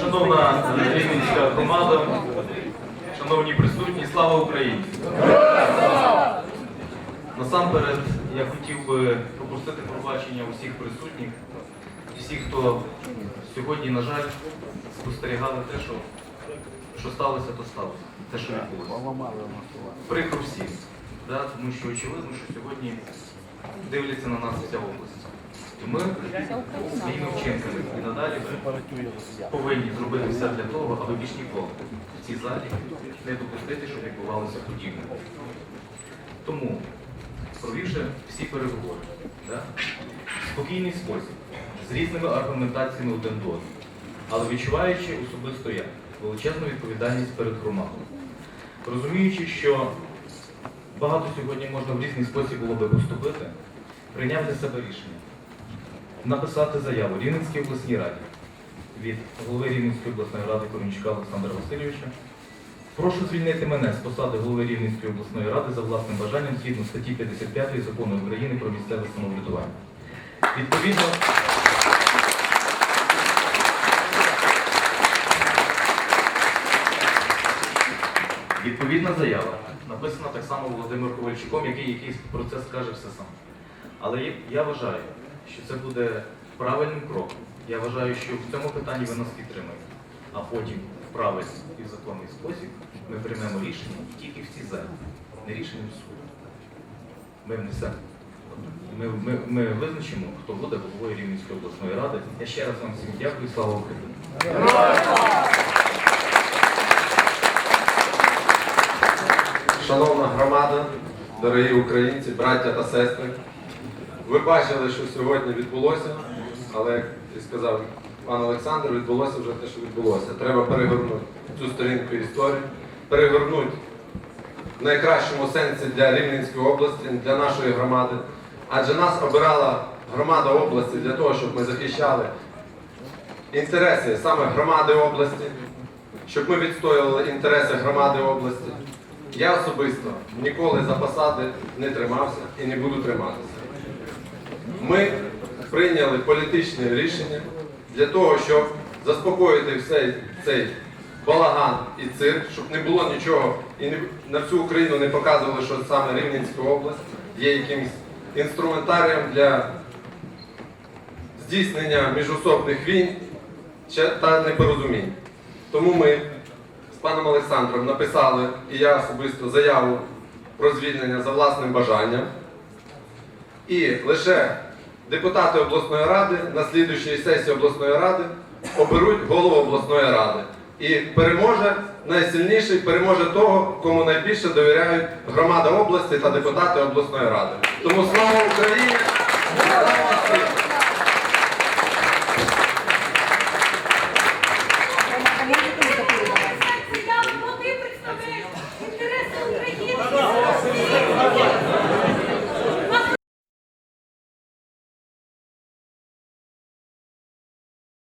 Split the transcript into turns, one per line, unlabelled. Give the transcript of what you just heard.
Шановна Рівненська громада, шановні присутні, слава Україні! Насамперед я хотів би попросити пробачення усіх присутніх, всіх, хто сьогодні, на жаль, спостерігали те, що, що сталося, то сталося, те, що відбулося. Прикро всім, да? тому що очевидно, що сьогодні дивляться на нас вся область. Ми своїми вчинками і надалі повинні зробити все для того, аби більш ніколи в цій залі не допустити, щоб відбувалося подібне. Тому, провівши всі переговори, да, в спокійний спосіб, з різними аргументаціями один до одного, але відчуваючи особисто я величезну відповідальність перед громадою, розуміючи, що багато сьогодні можна в різний спосіб було би поступити, прийняв для себе рішення написати заяву Рівненській обласній раді від голови Рівненської обласної ради Корінчука Олександра Васильовича. Прошу звільнити мене з посади голови Рівненської обласної ради за власним бажанням згідно статті 55 закону України про місцеве самоврядування. Відповідно, відповідна заява написана так само Володимиром Ковальчуком, який якийсь про це скаже все сам. Але я вважаю, що це буде правильним кроком. Я вважаю, що в цьому питанні ви нас підтримаєте, а потім в правильний і в законний спосіб ми приймемо рішення тільки в цій залі, не рішення в суду. Ми внесемо. Ми, ми, ми визначимо, хто буде головою Рівненської обласної ради. Я ще раз вам всім дякую, слава Україні.
Шановна громада, дорогі українці, браття та сестри, ви бачили, що сьогодні відбулося, але, як сказав пан Олександр, відбулося вже те, що відбулося. Треба перегорнути цю сторінку історії, перегорнути в найкращому сенсі для Рівненської області, для нашої громади. Адже нас обирала громада області для того, щоб ми захищали інтереси саме громади області, щоб ми відстоювали інтереси громади області. Я особисто ніколи за посади не тримався і не буду триматися. Ми прийняли політичне рішення для того, щоб заспокоїти всей цей балаган і цирк, щоб не було нічого і на всю Україну не показували, що саме Рівненська область є якимось інструментарієм для здійснення міжособних війн та непорозумінь. Тому ми з паном Олександром написали, і я особисто заяву про звільнення за власним бажанням. І лише депутати обласної ради на слідуючій сесії обласної ради оберуть голову обласної ради. І переможе найсильніший, переможе того, кому найбільше довіряють громада області та депутати обласної ради. Тому слава Україні!